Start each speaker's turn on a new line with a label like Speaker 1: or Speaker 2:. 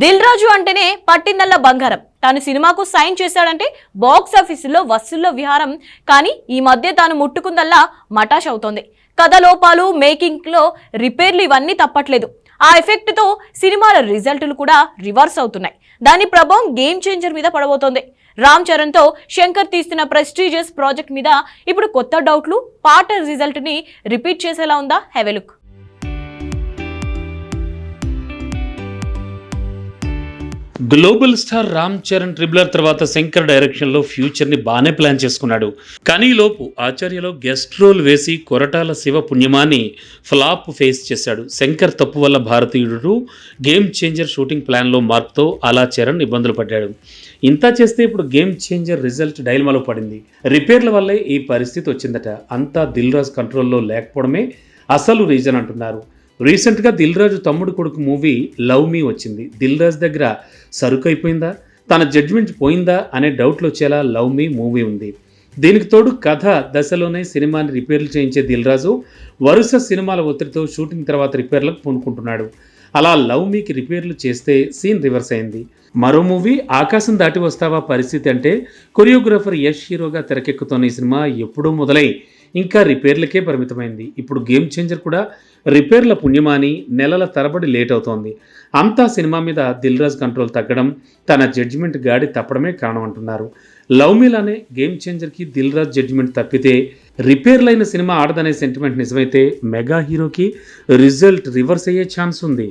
Speaker 1: దిల్ రాజు అంటేనే పట్టిందల్లా బంగారం. తాను సినిమాకు సైన్ చేశాడంటే బాక్స్ ఆఫీసులో వసూల్లో విహారం. కానీ ఈ మధ్య తాను ముట్టుకుందల్లా మటాష్ అవుతోంది. కథ లోపాలు మేకింగ్లో రిపేర్లు ఇవన్నీ తప్పట్లేదు. ఆ ఎఫెక్ట్తో సినిమాల రిజల్టులు కూడా రివర్స్ అవుతున్నాయి. దాని ప్రభావం గేమ్ చేంజర్ మీద పడబోతోంది. రామ్ చరణ్తో శంకర్ తీస్తున్న ప్రెస్టీజియస్ ప్రాజెక్ట్ మీద ఇప్పుడు కొత్త డౌట్లు పాట రిజల్ట్ని రిపీట్ చేసేలా ఉందా హెవెలుక్?
Speaker 2: గ్లోబల్ స్టార్ రామ్ చరణ్ ట్రిబులర్ తర్వాత శంకర్ డైరెక్షన్లో ఫ్యూచర్ని బాగానే ప్లాన్ చేసుకున్నాడు. కానీ లోపు ఆచార్యలో గెస్ట్ రోల్ వేసి కొరటాల శివ పుణ్యమాని ఫ్లాప్ ఫేస్ చేశాడు. శంకర్ తప్పు వల్ల భారతీయుడు గేమ్ చేంజర్ షూటింగ్ ప్లాన్లో మార్పుతో అలా చరణ్ ఇబ్బందులు పడ్డాడు. ఇంత చేస్తే ఇప్పుడు గేమ్ చేంజర్ రిజల్ట్ డైల్మాలో పడింది. రిపేర్ల వల్లే ఈ పరిస్థితి వచ్చిందట. అంతా దిల్ రాజ్ కంట్రోల్లో లేకపోవడమే అసలు రీజన్ అంటున్నారు. రీసెంట్గా దిల్ రాజు తమ్ముడు కొడుకు మూవీ లవ్ మీ వచ్చింది. దిల్ రాజు దగ్గర సరుకు అయిపోయిందా తన జడ్జిమెంట్ పోయిందా అనే డౌట్లు వచ్చేలా లవ్ మీ మూవీ ఉంది. దీనికి తోడు కథ దశలోనే సినిమాని రిపేర్లు చేయించే దిల్ రాజు వరుస సినిమాల ఒత్తిడితో షూటింగ్ తర్వాత రిపేర్లకు పూనుకుంటున్నాడు. అలా లవ్ మీకి రిపేర్లు చేస్తే సీన్ రివర్స్ అయింది. మరో మూవీ ఆకాశం దాటి వస్తావా పరిస్థితి అంటే కొరియోగ్రాఫర్ యష్ హీరోగా తెరకెక్కుతున్న ఈ సినిమా ఎప్పుడూ మొదలై ఇంకా రిపేర్లకే పరిమితమైంది. ఇప్పుడు గేమ్ చేంజర్ కూడా రిపేర్ల పుణ్యమాని నెలల తరబడి లేట్ అవుతోంది. అంతా సినిమా మీద దిల్ రాజ్ కంట్రోల్ తగ్గడం తన జడ్జిమెంట్ గాడి తప్పడమే కారణం అంటున్నారు. లవ్ మీలానే గేమ్ చేంజర్కి దిల్ రాజ్ జడ్జిమెంట్ తప్పితే రిపేర్లైన సినిమా ఆడదనే సెంటిమెంట్ నిజమైతే మెగా హీరోకి రిజల్ట్ రివర్స్ అయ్యే ఛాన్స్ ఉంది.